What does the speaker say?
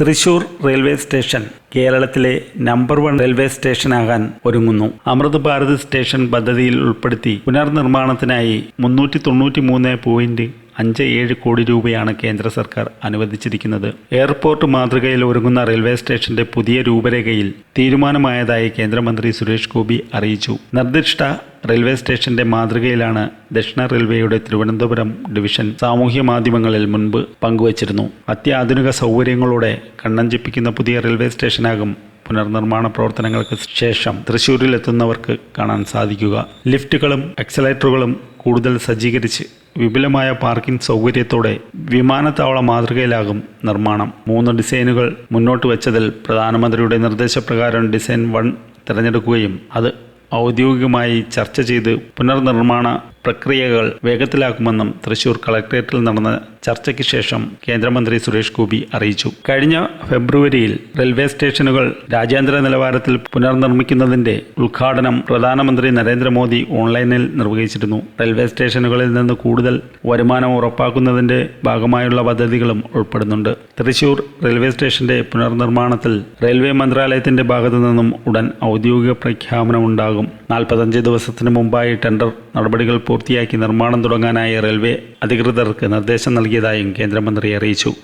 Thrissur railway station കേരളത്തിലെ number one railway സ്റ്റേഷനാകാൻ ഒരുങ്ങുന്നു. അമൃത് ഭാരത് സ്റ്റേഷൻ പദ്ധതിയിൽ ഉൾപ്പെടുത്തി പുനർനിർമ്മാണത്തിനായി മുന്നൂറ്റി തൊണ്ണൂറ്റി മൂന്ന് പോയിന്റ് അഞ്ച് ഏഴ് കോടി രൂപയാണ് കേന്ദ്ര സർക്കാർ അനുവദിച്ചിരിക്കുന്നത്. എയർപോർട്ട് മാതൃകയിൽ ഒരുങ്ങുന്ന റെയിൽവേ സ്റ്റേഷന്റെ പുതിയ രൂപരേഖയിൽ തീരുമാനമായതായി കേന്ദ്രമന്ത്രി സുരേഷ് ഗോപി അറിയിച്ചു. നിർദ്ദിഷ്ട റെയിൽവേ സ്റ്റേഷന്റെ മാതൃകയിലാണ് ദക്ഷിണ റെയിൽവേയുടെ തിരുവനന്തപുരം ഡിവിഷൻ സാമൂഹ്യ മാധ്യമങ്ങളിൽ മുൻപ് പങ്കുവച്ചിരുന്നു. അത്യാധുനിക സൗകര്യങ്ങളോടെ കണ്ണഞ്ചിപ്പിക്കുന്ന പുതിയ റെയിൽവേ സ്റ്റേഷനാകും പുനർനിർമ്മാണ പ്രവർത്തനങ്ങൾക്ക് ശേഷം തൃശ്ശൂരിൽ എത്തുന്നവർക്ക് കാണാൻ സാധിക്കുക. ലിഫ്റ്റുകളും എക്സലേറ്ററുകളും കൂടുതൽ സജ്ജീകരിച്ച് വിപുലമായ പാർക്കിംഗ് സൗകര്യത്തോടെ വിമാനത്താവള മാതൃകയിലാകും നിർമ്മാണം. മൂന്ന് ഡിസൈനുകൾ മുന്നോട്ട് വെച്ചതിൽ പ്രധാനമന്ത്രിയുടെ നിർദ്ദേശപ്രകാരം ഡിസൈൻ വൺ തിരഞ്ഞെടുക്കുകയും അത് ഔദ്യോഗികമായി ചർച്ച ചെയ്ത് പുനർനിർമ്മാണ പ്രക്രിയകൾ വേഗത്തിലാക്കുമെന്നും തൃശൂർ കളക്ടറേറ്റിൽ നടന്ന ചർച്ചയ്ക്ക് ശേഷം കേന്ദ്രമന്ത്രി സുരേഷ് ഗോപി അറിയിച്ചു. കഴിഞ്ഞ ഫെബ്രുവരിയിൽ റെയിൽവേ സ്റ്റേഷനുകൾ രാജ്യാന്തര നിലവാരത്തിൽ പുനർനിർമ്മിക്കുന്നതിന്റെ ഉദ്ഘാടനം പ്രധാനമന്ത്രി നരേന്ദ്രമോദി ഓൺലൈനിൽ നിർവഹിച്ചിരുന്നു. റെയിൽവേ സ്റ്റേഷനുകളിൽ നിന്ന് കൂടുതൽ വരുമാനം ഉറപ്പാക്കുന്നതിന്റെ ഭാഗമായുള്ള പദ്ധതികളും ഉൾപ്പെടുന്നുണ്ട്. തൃശൂർ റെയിൽവേ സ്റ്റേഷന്റെ പുനർനിർമ്മാണത്തിൽ റെയിൽവേ മന്ത്രാലയത്തിന്റെ ഭാഗത്തു നിന്നും ഉടൻ ഔദ്യോഗിക പ്രഖ്യാപനം ഉണ്ടാകും നാൽപ്പത്തഞ്ച് ദിവസത്തിന് മുമ്പായി ടെൻഡർ നടപടികൾ പൂർത്തിയാക്കി നിർമ്മാണം തുടങ്ങാനായി റെയിൽവേ അധികൃതർക്ക് നിർദ്ദേശം നൽകിയതായും കേന്ദ്രമന്ത്രി അറിയിച്ചു